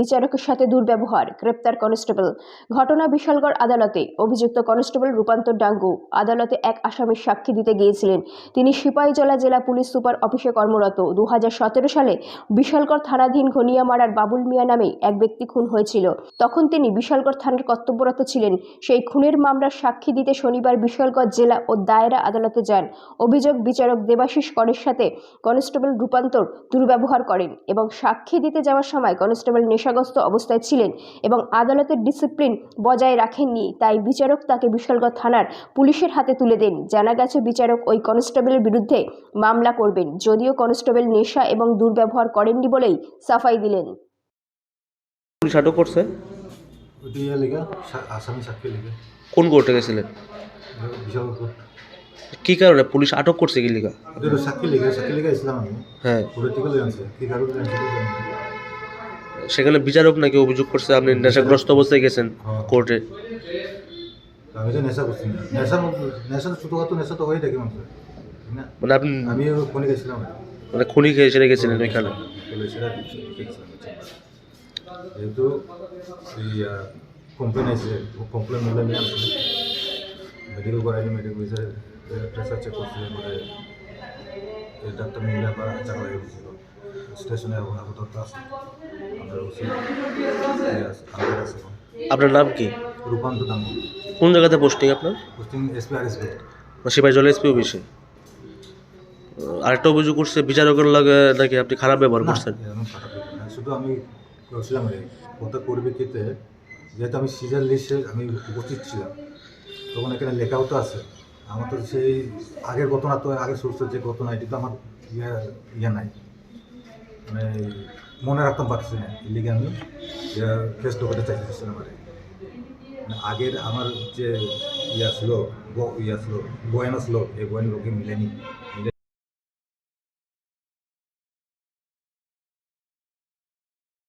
বিচারকের সাথে দুর্ব্যবহার, গ্রেপ্তার কনস্টেবল। ঘটনা বিশালগড় আদালতে, অভিযুক্ত কনস্টেবল রূপান্তর ডাঙ্গু আদালতে এক আসামির সাক্ষী দিতে গিয়েছিলেন। তিনি সিপাহীজলা জেলা পুলিশ সুপার অফিসে কর্মরত। দু হাজার সতেরো সালে বিশালগড় থানাধীন ঘনিয়ামারার বাবুল মিয়া নামে এক ব্যক্তি খুন হয়েছিল। তখন তিনি বিশালগড় থানার কর্তব্যরত ছিলেন। সেই খুনের মামলার সাক্ষী দিতে শনিবার বিশালগড় জেলা ও দায়রা আদালতে যান। অভিযোগ বিচারক দেবাশিস করের সাথে কনস্টেবল রূপান্তর দুর্ব্যবহার করেন এবং সাক্ষী দিতে যাওয়ার সময় কনস্টেবল নেশাগ্রস্ত অবস্থায় ছিলেন এবং আদালতের ডিসিপ্লিন বজায় রাখেননি। তাই বিচারক তাকে বিশালগড় থানার পুলিশের হাতে তুলে দেন। জানা গেছে বিচারক ওই কনস্টেবলের বিরুদ্ধে মামলা করবেন। যদিও কনস্টেবল নেশা এবং দুর্ব্যবহার করেননি বলেই সাফাই দিলেন। পুলিশ আটক করছে? কোন কোর্টে গেছিলেন? কি কারণে পুলিশ আটক করছে কি লিগা? সাক্ষী লেগে সাক্ষী লেগে আমি হ্যাঁ। পলিটিক্যাল কি কারণে। সেখানে বিচারক নাকি অভিযোগ করছে আপনি নেশাগ্রস্ত অবস্থায় গেছেন হ্যাঁ। কোর্টে? আমি তো নেশা করছি না। নেশা নেশা তো নেশা তো হয়ে থাকে মানুষের। না মানে আপনি আমি ফোনে গেছিলাম মানে খুনি খেয়ে সেরে গেছিলেন ওইখানে সেটা যেহেতু কমপ্লেন আছে কমপ্লেন মিলে নিয়ে আসলে মেডিকেল মেডিকেল চেক করছিল ডাক্তার মিলে আমার চাকরি গেছিল স্টেশনে আপাতত আছে আপনার নাম কি? রূপান্ত দাম কোন জায়গাতে পোস্টিং আপনার? পোস্টিং এসপি আর এসপি সিপাহী জল এসপি অফিসে আরেকটা অভিযোগ করছে বিচারকের লাগে নাকি আপনি খারাপ ব্যবহার করছেন। শুধু আমি এই কত পরিপ্রেক্ষিতে যেহেতু আমি সিজার লিস্টে আমি উপস্থিত ছিলাম তখন এখানে লেখাও তো আছে। আমার তো সেই আগের ঘটনা তো আগের সোর্সের যে ঘটনা এটি তো আমার ইয়ে ইয়ে নাই। মানে মনে রাখতাম পারছি না এই লিগে আমি ফেস করতে চাইতেছিলাম আর কি। মানে আগের আমার যে ইয়া ছিল ইয়া ছিল, বয়ান ছিল, এই বয়ান লোকে মিলেনি মিলে